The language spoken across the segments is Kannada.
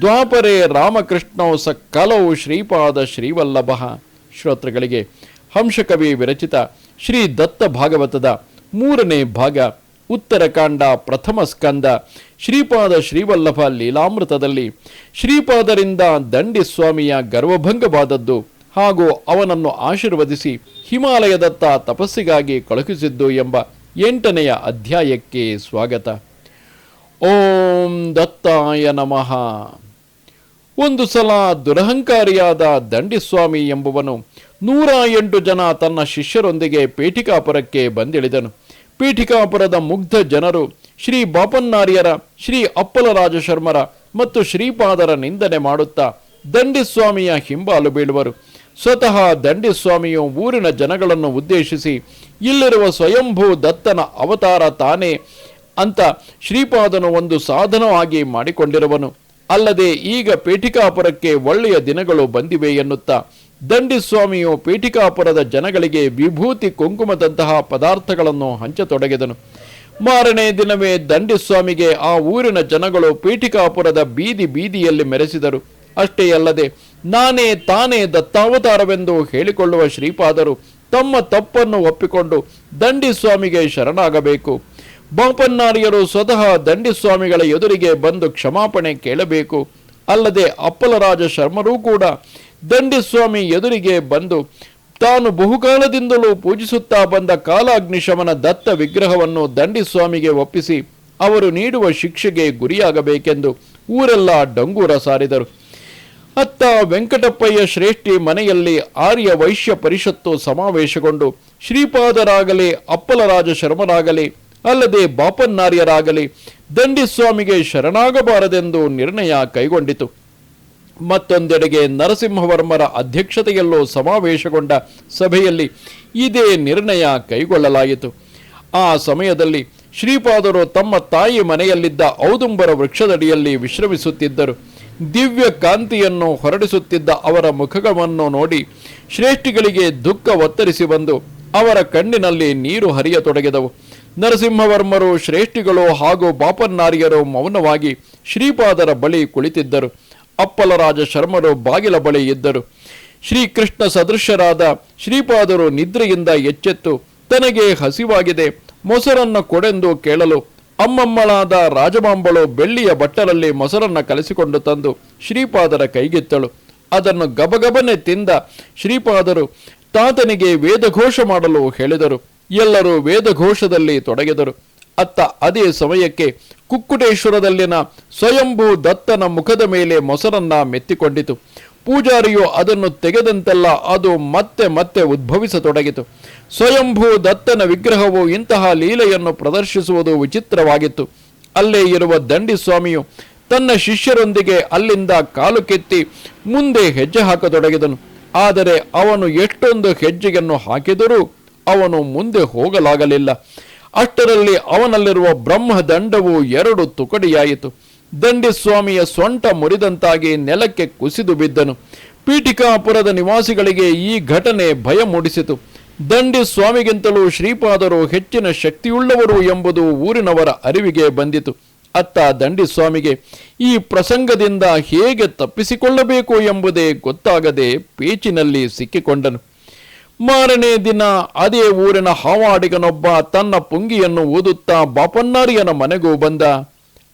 ದ್ವಾಪರೇ ರಾಮಕೃಷ್ಣೋ ಸ ಶ್ರೀಪಾದ ಶ್ರೀವಲ್ಲಭ. ಶ್ರೋತೃಗಳಿಗೆ, ಹಂಸಕವಿ ವಿರಚಿತ ಶ್ರೀ ದತ್ತ ಭಾಗವತದ ಮೂರನೇ ಭಾಗ, ಉತ್ತರಕಾಂಡ ಪ್ರಥಮ ಸ್ಕಂದ, ಶ್ರೀಪಾದ ಶ್ರೀವಲ್ಲಭ ಲೀಲಾಮೃತದಲ್ಲಿ ಶ್ರೀಪಾದರಿಂದ ದಂಡಿ ಸ್ವಾಮಿಯ ಗರ್ವಭಂಗವಾದದ್ದು ಹಾಗೂ ಅವನನ್ನು ಆಶೀರ್ವದಿಸಿ ಹಿಮಾಲಯದತ್ತ ತಪಸ್ಸಿಗಾಗಿ ಕಳುಹಿಸಿದ್ದು ಎಂಬ ಎಂಟನೆಯ ಅಧ್ಯಾಯಕ್ಕೆ ಸ್ವಾಗತ. ಓಂ ದತ್ತಾಯ ನಮಃ. ಒಂದು ಸಲ ದುರಹಂಕಾರಿಯಾದ ದಂಡಿಸ್ವಾಮಿ ಎಂಬುವನು ನೂರ ಎಂಟು ಜನ ತನ್ನ ಶಿಷ್ಯರೊಂದಿಗೆ ಪೀಠಿಕಾಪುರಕ್ಕೆ ಬಂದಿಳಿದನು. ಪೀಠಿಕಾಪುರದ ಮುಗ್ಧ ಜನರು ಶ್ರೀ ಬಾಪನ್ನಾರ್ಯರ, ಶ್ರೀ ಅಪ್ಪಲರಾಜ ಶರ್ಮರ ಮತ್ತು ಶ್ರೀಪಾದರ ನಿಂದನೆ ಮಾಡುತ್ತಾ ದಂಡಿಸ್ವಾಮಿಯ ಹಿಂಬಾಲು ಬೀಳುವರು. ಸ್ವತಃ ದಂಡಿಸ್ವಾಮಿಯು ಊರಿನ ಜನಗಳನ್ನು ಉದ್ದೇಶಿಸಿ, ಇಲ್ಲಿರುವ ಸ್ವಯಂಭೂ ದತ್ತನ ಅವತಾರ ತಾನೇ ಅಂತ ಶ್ರೀಪಾದನು ಒಂದು ಸಾಧನವಾಗಿ ಮಾಡಿಕೊಂಡಿರುವನು. ಅಲ್ಲದೆ ಈಗ ಪೇಟಿಕಾಪುರಕ್ಕೆ ಒಳ್ಳೆಯ ದಿನಗಳು ಬಂದಿವೆ ಎನ್ನುತ್ತಾ. ದಂಡಿಸ್ವಾಮಿಯು ಪೀಠಿಕಾಪುರದ ಜನಗಳಿಗೆ ವಿಭೂತಿ ಕುಂಕುಮದಂತಹ ಪದಾರ್ಥಗಳನ್ನು ಹಂಚತೊಡಗಿದನು. ಮಾರನೇ ದಿನವೇ ದಂಡಿಸ್ವಾಮಿಗೆ ಆ ಊರಿನ ಜನಗಳು ಪೀಠಿಕಾಪುರದ ಬೀದಿ ಬೀದಿಯಲ್ಲಿ ಮೆರೆಸಿದರು. ಅಷ್ಟೇ ಅಲ್ಲದೆ ನಾನೇ ತಾನೇ ದತ್ತಾವತಾರವೆಂದು ಹೇಳಿಕೊಳ್ಳುವ ಶ್ರೀಪಾದರು ತಮ್ಮ ತಪ್ಪನ್ನು ಒಪ್ಪಿಕೊಂಡು ದಂಡಿಸ್ವಾಮಿಗೆ ಶರಣಾಗಬೇಕು. ಬಾಪನ್ನಾರ್ಯರು ಸ್ವತಃ ದಂಡಿಸ್ವಾಮಿಗಳ ಎದುರಿಗೆ ಬಂದು ಕ್ಷಮಾಪಣೆ ಕೇಳಬೇಕು. ಅಲ್ಲದೆ ಅಪ್ಪಲರಾಜ ಶರ್ಮರೂ ಕೂಡ ದಂಡಿಸ್ವಾಮಿ ಎದುರಿಗೆ ಬಂದು ತಾನು ಬಹುಕಾಲದಿಂದಲೂ ಪೂಜಿಸುತ್ತಾ ಬಂದ ಕಾಲಾಗ್ನಿಶಮನ ದತ್ತ ವಿಗ್ರಹವನ್ನು ದಂಡಿಸ್ವಾಮಿಗೆ ಒಪ್ಪಿಸಿ ಅವರು ನೀಡುವ ಶಿಕ್ಷೆಗೆ ಗುರಿಯಾಗಬೇಕೆಂದು ಊರೆಲ್ಲ ಡಂಗೂರ ಸಾರಿದರು. ಅತ್ತ ವೆಂಕಟಪ್ಪಯ್ಯ ಶ್ರೇಷ್ಠಿ ಮನೆಯಲ್ಲಿ ಆರ್ಯ ವೈಶ್ಯ ಪರಿಷತ್ತು ಸಮಾವೇಶಗೊಂಡು ಶ್ರೀಪಾದರಾಗಲಿ, ಅಪ್ಪಲರಾಜ ಶರ್ಮರಾಗಲಿ ಅಲ್ಲದೆ ಬಾಪನ್ನಾರ್ಯರಾಗಲಿ ದಂಡಿಸ್ವಾಮಿಗೆ ಶರಣಾಗಬಾರದೆಂದು ನಿರ್ಣಯ ಕೈಗೊಂಡಿತು. ಮತ್ತೊಂದೆಡೆಗೆ ನರಸಿಂಹವರ್ಮರ ಅಧ್ಯಕ್ಷತೆಯಲ್ಲೂ ಸಮಾವೇಶಗೊಂಡ ಸಭೆಯಲ್ಲಿ ಇದೇ ನಿರ್ಣಯ ಕೈಗೊಳ್ಳಲಾಯಿತು. ಆ ಸಮಯದಲ್ಲಿ ಶ್ರೀಪಾದರು ತಮ್ಮ ತಾಯಿ ಮನೆಯಲ್ಲಿದ್ದ ಔದುಂಬರ ವೃಕ್ಷದಡಿಯಲ್ಲಿ ವಿಶ್ರಮಿಸುತ್ತಿದ್ದರು. ದಿವ್ಯ ಕಾಂತಿಯನ್ನು ಹೊರಡಿಸುತ್ತಿದ್ದ ಅವರ ಮುಖಗಳನ್ನು ನೋಡಿ ಶ್ರೇಷ್ಠಿಗಳಿಗೆ ದುಃಖ ಒತ್ತರಿಸಿ ಬಂದು ಅವರ ಕಣ್ಣಿನಲ್ಲಿ ನೀರು ಹರಿಯತೊಡಗಿದವು. ನರಸಿಂಹವರ್ಮರು, ಶ್ರೇಷ್ಠಿಗಳು ಹಾಗೂ ಬಾಪನ್ನಾರಿಯರು ಮೌನವಾಗಿ ಶ್ರೀಪಾದರ ಬಳಿ ಕುಳಿತಿದ್ದರು. ಅಪ್ಪಲರಾಜ ಶರ್ಮರು ಬಾಗಿಲ ಬಳಿ ಇದ್ದರು. ಶ್ರೀಕೃಷ್ಣ ಸದೃಶ್ಯರಾದ ಶ್ರೀಪಾದರು ನಿದ್ರೆಯಿಂದ ಎಚ್ಚೆತ್ತು. ತನಗೆ ಹಸಿವಾಗಿದೆ. ಮೊಸರನ್ನು ಕೊಡೆಂದು ಕೇಳಲು ಅಮ್ಮಮ್ಮಳಾದ ರಾಜಮಾಂಬಳು ಬೆಳ್ಳಿಯ ಬಟ್ಟಲಲ್ಲಿ ಮೊಸರನ್ನು ಕಲಿಸಿಕೊಂಡು ತಂದು ಶ್ರೀಪಾದರ ಕೈಗೆತ್ತಳು. ಅದನ್ನು ಗಬಗಬನೆ ತಿಂದ ಶ್ರೀಪಾದರು ತಾತನಿಗೆ ವೇದಘೋಷ ಮಾಡಲು ಹೇಳಿದರು. ಎಲ್ಲರೂ ವೇದಘೋಷದಲ್ಲಿ ತೊಡಗಿದರು. ಅತ್ತ ಅದೇ ಸಮಯಕ್ಕೆ ಕುಕ್ಕುಟೇಶ್ವರದಲ್ಲಿನ ಸ್ವಯಂಭೂ ದತ್ತನ ಮುಖದ ಮೇಲೆ ಮೊಸರನ್ನ ಮೆತ್ತಿಕೊಂಡಿತು. ಪೂಜಾರಿಯು ಅದನ್ನು ತೆಗೆದಂತೆಲ್ಲ ಅದು ಮತ್ತೆ ಮತ್ತೆ ಉದ್ಭವಿಸತೊಡಗಿತು. ಸ್ವಯಂಭೂ ದತ್ತನ ವಿಗ್ರಹವು ಇಂತಹ ಲೀಲೆಯನ್ನು ಪ್ರದರ್ಶಿಸುವುದು ವಿಚಿತ್ರವಾಗಿತ್ತು. ಅಲ್ಲೇ ಇರುವ ದಂಡಿ ಸ್ವಾಮಿಯು ತನ್ನ ಶಿಷ್ಯರೊಂದಿಗೆ ಅಲ್ಲಿಂದ ಕಾಲು ಕೆತ್ತಿ ಮುಂದೆ ಹೆಜ್ಜೆ ಹಾಕತೊಡಗಿದನು. ಆದರೆ ಅವನು ಎಷ್ಟೊಂದು ಹೆಜ್ಜೆಯನ್ನು ಹಾಕಿದರೂ ಅವನು ಮುಂದೆ ಹೋಗಲಾಗಲಿಲ್ಲ. ಅಷ್ಟರಲ್ಲಿ ಅವನಲ್ಲಿರುವ ಬ್ರಹ್ಮದಂಡವು ಎರಡು ತುಕಡಿಯಾಯಿತು. ದಂಡಿಸ್ವಾಮಿಯ ಸೊಂಟ ಮುರಿದಂತಾಗಿ ನೆಲಕ್ಕೆ ಕುಸಿದು ಬಿದ್ದನು. ಪೀಠಿಕಾಪುರದ ನಿವಾಸಿಗಳಿಗೆ ಈ ಘಟನೆ ಭಯ ಮೂಡಿಸಿತು. ದಂಡಿ ಸ್ವಾಮಿಗಿಂತಲೂ ಶ್ರೀಪಾದರು ಹೆಚ್ಚಿನ ಶಕ್ತಿಯುಳ್ಳವರು ಎಂಬುದು ಊರಿನವರ ಅರಿವಿಗೆ ಬಂದಿತು. ಅತ್ತ ದಂಡಿ ಸ್ವಾಮಿಗೆ, ಈ ಪ್ರಸಂಗದಿಂದ ಹೇಗೆ ತಪ್ಪಿಸಿಕೊಳ್ಳಬೇಕು ಎಂಬುದೇ ಗೊತ್ತಾಗದೆ ಪೇಚಿನಲ್ಲಿ ಸಿಕ್ಕಿಕೊಂಡನು. ಮಾರನೇ ದಿನ ಅದೇ ಊರಿನ ಹಾವಾಡಿಗನೊಬ್ಬ ತನ್ನ ಪುಂಗಿಯನ್ನು ಊದುತ್ತಾ ಬಾಪನ್ನಾರಿಯನ ಮನೆಗೂ ಬಂದ.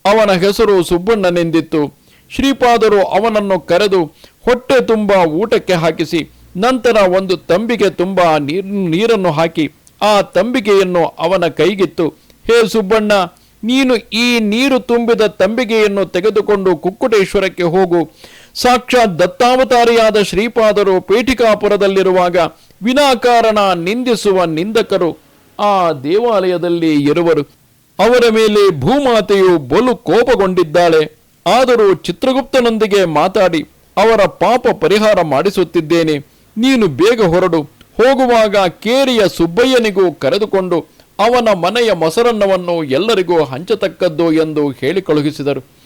ಅವನ ಹೆಸರು ಸುಬ್ಬಣ್ಣನೆಂದಿತ್ತು. ಶ್ರೀಪಾದರು ಅವನನ್ನು ಕರೆದು ಹೊಟ್ಟೆ ತುಂಬ ಊಟಕ್ಕೆ ಹಾಕಿಸಿ, ನಂತರ ಒಂದು ತಂಬಿಗೆ ತುಂಬ ನೀರ್, ನೀರನ್ನು ಹಾಕಿ, ಆ ತಂಬಿಗೆಯನ್ನು ಅವನ ಕೈಗಿತ್ತು. ಹೇ ಸುಬ್ಬಣ್ಣ, ನೀನು ಈ ನೀರು ತುಂಬಿದ ತಂಬಿಗೆಯನ್ನು ತೆಗೆದುಕೊಂಡು ಕುಕ್ಕುಟೇಶ್ವರಕ್ಕೆ ಹೋಗು. ಸಾಕ್ಷಾತ್ ದತ್ತಾವತಾರಿಯಾದ ಶ್ರೀಪಾದರು ಪೇಟಿಕಾಪುರದಲ್ಲಿರುವಾಗ ವಿನಾಕಾರಣ ನಿಂದಿಸುವ ನಿಂದಕರು ಆ ದೇವಾಲಯದಲ್ಲಿ ಇರುವರು. ಅವರ ಮೇಲೆ ಭೂಮಾತೆಯು ಬಲು ಕೋಪಗೊಂಡಿದ್ದಾಳೆ. ಆದರೂ ಚಿತ್ರಗುಪ್ತನೊಂದಿಗೆ ಮಾತಾಡಿ, ಅವರ ಪಾಪ ಪರಿಹಾರ ಮಾಡಿಸುತ್ತಿದ್ದೇನೆ. ನೀನು ಬೇಗ ಹೊರಡು. ಹೋಗುವಾಗ ಕೇರಿಯ ಸುಬ್ಬಯ್ಯನಿಗೂ ಕರೆದುಕೊಂಡು ಅವನ ಮನೆಯ ಮೊಸರನ್ನವನ್ನು ಎಲ್ಲರಿಗೂ ಹಂಚತಕ್ಕದ್ದು ಎಂದು ಹೇಳಿ ಕಳುಹಿಸಿದರು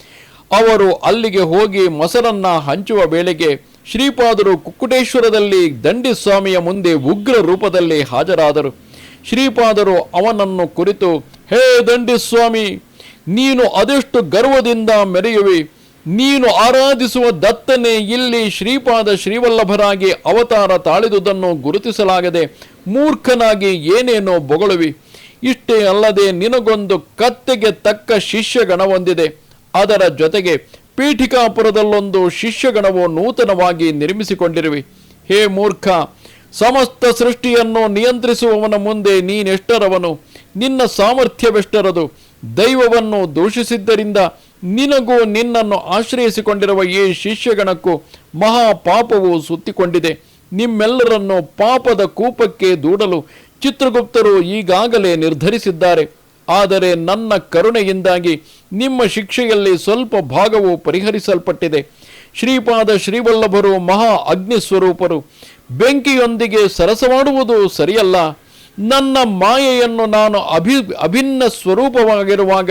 ಅವರು ಅಲ್ಲಿಗೆ ಹೋಗಿ ಮೊಸರನ್ನ ಹಂಚುವ ವೇಳೆಗೆ ಶ್ರೀಪಾದರು ಕುಕ್ಕುಟೇಶ್ವರದಲ್ಲಿ ದಂಡಿಸ್ವಾಮಿಯ ಮುಂದೆ ಉಗ್ರ ರೂಪದಲ್ಲಿ ಹಾಜರಾದರು. ಶ್ರೀಪಾದರು ಅವನನ್ನು ಕುರಿತು, ಹೇ ದಂಡಿ ಸ್ವಾಮಿ ನೀನು ಅದೆಷ್ಟು ಗರ್ವದಿಂದ ಮೆರೆಯುವಿ? ನೀನು ಆರಾಧಿಸುವ ದತ್ತನೆ ಇಲ್ಲಿ ಶ್ರೀಪಾದ ಶ್ರೀವಲ್ಲಭರಾಗಿ ಅವತಾರ ತಾಳಿದುದನ್ನು ಗುರುತಿಸಲಾಗದೆ ಮೂರ್ಖನಾಗಿ ಏನೇನೋ ಬೊಗಳುವಿ. ಇಷ್ಟೇ ಅಲ್ಲದೆ ನಿನಗೊಂದು ಕತ್ತೆಗೆ ತಕ್ಕ ಶಿಷ್ಯಗಣ ಹೊಂದಿದೆ. ಅದರ ಜೊತೆಗೆ ಪೀಠಿಕಾಪುರದಲ್ಲೊಂದು ಶಿಷ್ಯಗಣವು ನೂತನವಾಗಿ ನಿರ್ಮಿಸಿಕೊಂಡಿರುವೆ. ಹೇ ಮೂರ್ಖ, ಸಮಸ್ತ ಸೃಷ್ಟಿಯನ್ನು ನಿಯಂತ್ರಿಸುವವನ ಮುಂದೆ ನೀನೆಷ್ಟರವನು? ನಿನ್ನ ಸಾಮರ್ಥ್ಯವೆಷ್ಟರದು? ದೈವವನ್ನು ದೂಷಿಸಿದ್ದರಿಂದ ನಿನಗೂ ನಿನ್ನನ್ನು ಆಶ್ರಯಿಸಿಕೊಂಡಿರುವ ಈ ಶಿಷ್ಯಗಣಕ್ಕೂ ಮಹಾಪಾಪವು ಸುತ್ತಿಕೊಂಡಿದೆ. ನಿಮ್ಮೆಲ್ಲರನ್ನು ಪಾಪದ ಕೂಪಕ್ಕೆ ದೂಡಲು ಚಿತ್ರಗುಪ್ತರು ಈಗಾಗಲೇ ನಿರ್ಧರಿಸಿದ್ದಾರೆ. ಆದರೆ ನನ್ನ ಕರುಣೆಯಿಂದಾಗಿ ನಿಮ್ಮ ಶಿಕ್ಷೆಯಲ್ಲಿ ಸ್ವಲ್ಪ ಭಾಗವು ಪರಿಹರಿಸಲ್ಪಟ್ಟಿದೆ. ಶ್ರೀಪಾದ ಶ್ರೀವಲ್ಲಭರು ಮಹಾ ಅಗ್ನಿ ಸ್ವರೂಪರು. ಬೆಂಕಿಯೊಂದಿಗೆ ಸರಸವಾಡುವುದು ಸರಿಯಲ್ಲ. ನನ್ನ ಮಾಯೆಯನ್ನು ನಾನು ಅಭಿ, ಅಭಿನ್ನ ಸ್ವರೂಪವಾಗಿರುವಾಗ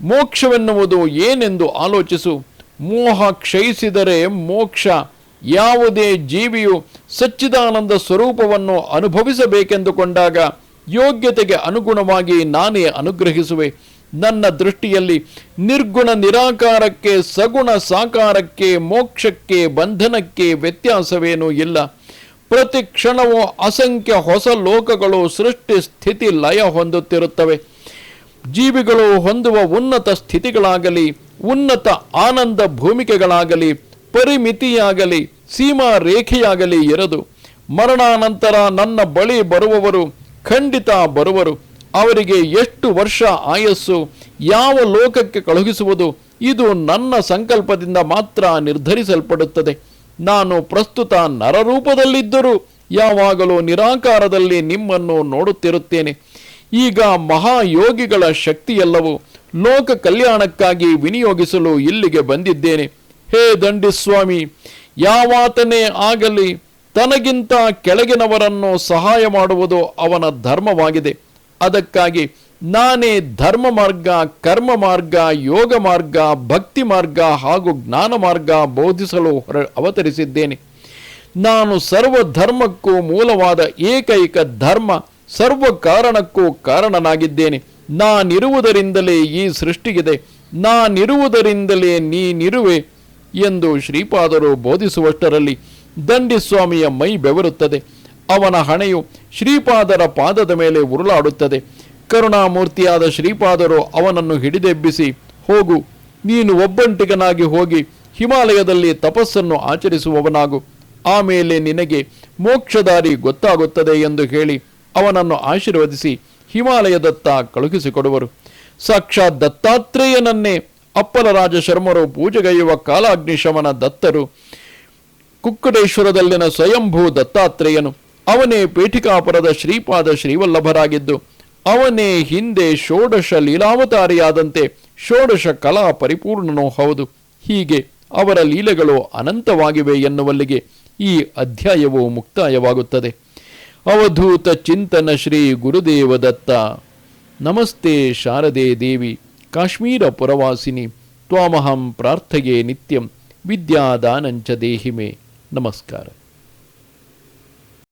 ಮೋಕ್ಷವೆನ್ನುವುದು ಏನೆಂದು ಆಲೋಚಿಸು. ಮೋಹ ಕ್ಷಯಿಸಿದರೆ ಮೋಕ್ಷ. ಯಾವುದೇ ಜೀವಿಯು ಸಚ್ಚಿದಾನಂದ ಸ್ವರೂಪವನ್ನು ಅನುಭವಿಸಬೇಕೆಂದುಕೊಂಡಾಗ ಯೋಗ್ಯತೆಗೆ ಅನುಗುಣವಾಗಿ ನಾನೇ ಅನುಗ್ರಹಿಸುವೆ. ನನ್ನ ದೃಷ್ಟಿಯಲ್ಲಿ ನಿರ್ಗುಣ ನಿರಾಕಾರಕ್ಕೆ, ಸಗುಣ ಸಾಕಾರಕ್ಕೆ, ಮೋಕ್ಷಕ್ಕೆ, ಬಂಧನಕ್ಕೆ ವ್ಯತ್ಯಾಸವೇನೂ ಇಲ್ಲ. ಪ್ರತಿ ಕ್ಷಣವೂ ಅಸಂಖ್ಯ ಹೊಸ ಲೋಕಗಳು ಸೃಷ್ಟಿ ಸ್ಥಿತಿ ಲಯ ಹೊಂದುತ್ತಿರುತ್ತವೆ. ಜೀವಿಗಳು ಹೊಂದುವ ಉನ್ನತ ಸ್ಥಿತಿಗಳಾಗಲಿ, ಉನ್ನತ ಆನಂದ ಭೂಮಿಕೆಗಳಾಗಲಿ, ಪರಿಮಿತಿಯಾಗಲಿ, ಸೀಮಾ ರೇಖೆಯಾಗಲಿ ಇರದು. ಮರಣಾನಂತರ ನನ್ನ ಬಳಿ ಬರುವವರು ಖಂಡಿತ ಬರುವರು. ಅವರಿಗೆ ಎಷ್ಟು ವರ್ಷ ಆಯಸ್ಸು, ಯಾವ ಲೋಕಕ್ಕೆ ಕಳುಹಿಸುವುದು, ಇದು ನನ್ನ ಸಂಕಲ್ಪದಿಂದ ಮಾತ್ರ ನಿರ್ಧರಿಸಲ್ಪಡುತ್ತದೆ. ನಾನು ಪ್ರಸ್ತುತ ನರರೂಪದಲ್ಲಿದ್ದರೂ ಯಾವಾಗಲೂ ನಿರಾಕಾರದಲ್ಲಿ ನಿಮ್ಮನ್ನು ನೋಡುತ್ತಿರುತ್ತೇನೆ. ಈಗ ಮಹಾಯೋಗಿಗಳ ಶಕ್ತಿಯೆಲ್ಲವೂ ಲೋಕ ಕಲ್ಯಾಣಕ್ಕಾಗಿ ವಿನಿಯೋಗಿಸಲು ಇಲ್ಲಿಗೆ ಬಂದಿದ್ದೇನೆ. ಹೇ ದಂಡಿಸ್ವಾಮಿ, ಯಾವಾತನೇ ಆಗಲಿ ತನಗಿಂತ ಕೆಳಗಿನವರನ್ನು ಸಹಾಯ ಮಾಡುವುದು ಅವನ ಧರ್ಮವಾಗಿದೆ. ಅದಕ್ಕಾಗಿ ನಾನೇ ಧರ್ಮ ಮಾರ್ಗ, ಕರ್ಮ ಮಾರ್ಗ, ಯೋಗ ಮಾರ್ಗ, ಭಕ್ತಿ ಮಾರ್ಗ ಹಾಗೂ ಜ್ಞಾನ ಮಾರ್ಗ ಬೋಧಿಸಲು ಹೊರ ಅವತರಿಸಿದ್ದೇನೆ. ನಾನು ಸರ್ವ ಧರ್ಮಕ್ಕೂ ಮೂಲವಾದ ಏಕೈಕ ಧರ್ಮ ಸರ್ವ ಕಾರಣಕ್ಕೂ ಕಾರಣನಾಗಿದ್ದೇನೆ. ನಾನಿರುವುದರಿಂದಲೇ ಈ ಸೃಷ್ಟಿಗಿದೆ. ನಾನಿರುವುದರಿಂದಲೇ ನೀನಿರುವೆ ಎಂದು ಶ್ರೀಪಾದರು ಬೋಧಿಸುವಷ್ಟರಲ್ಲಿ ದಂಡಿಸ್ವಾಮಿಯ ಮೈ ಬೆವರುತ್ತದೆ. ಅವನ ಹಣೆಯು ಶ್ರೀಪಾದರ ಪಾದದ ಮೇಲೆ ಉರುಳಾಡುತ್ತದೆ. ಕರುಣಾಮೂರ್ತಿಯಾದ ಶ್ರೀಪಾದರು ಅವನನ್ನು ಹಿಡಿದೆಬ್ಬಿಸಿ, ಹೋಗು, ನೀನು ಒಬ್ಬಂಟಿಗನಾಗಿ ಹೋಗಿ ಹಿಮಾಲಯದಲ್ಲಿ ತಪಸ್ಸನ್ನು ಆಚರಿಸುವವನಾಗು. ಆಮೇಲೆ ನಿನಗೆ ಮೋಕ್ಷದಾರಿ ಗೊತ್ತಾಗುತ್ತದೆ ಎಂದು ಹೇಳಿ ಅವನನ್ನು ಆಶೀರ್ವದಿಸಿ ಹಿಮಾಲಯದತ್ತ ಕಳುಹಿಸಿಕೊಡುವರು. ಸಾಕ್ಷಾತ್ ದತ್ತಾತ್ರೇಯನನ್ನೇ ಅಪ್ಪಲರಾಜ ಶರ್ಮರು ಪೂಜೆಗೈಯುವ ಕಾಲಾಗ್ನಿಶಮನ ದತ್ತರು ಕುಕ್ಕಟೇಶ್ವರದಲ್ಲಿನ ಸ್ವಯಂಭೂ ದತ್ತಾತ್ರೇಯನು. ಅವನೇ ಪೀಠಿಕಾಪುರದ ಶ್ರೀಪಾದ ಶ್ರೀವಲ್ಲಭರಾಗಿದ್ದು, ಅವನೇ ಹಿಂದೆ ಷೋಡಶ ಲೀಲಾವತಾರಿಯಾದಂತೆ ಷೋಡಶ ಕಲಾ ಪರಿಪೂರ್ಣನೂ ಹೌದು. ಹೀಗೆ ಅವರ ಲೀಲೆಗಳು ಅನಂತವಾಗಿವೆ ಎನ್ನುವಲ್ಲಿಗೆ ಈ ಅಧ್ಯಾಯವು ಮುಕ್ತಾಯವಾಗುತ್ತದೆ. ಅವಧೂತ ಚಿಂತನ ಶ್ರೀ ಗುರುದೇವ ದತ್ತ ನಮಸ್ತೆ ಶಾರದೆ ದೇವಿ, ಕಾಶ್ಮೀರ ಪುರವಾಸಿನಿ, ತ್ವಾಮಹಂ ಪ್ರಾರ್ಥಯೇ ನಿತ್ಯಂ, ವಿದ್ಯಾದಾನಂಚ ದೇಹಿಮೆ. ನಮಸ್ಕಾರ.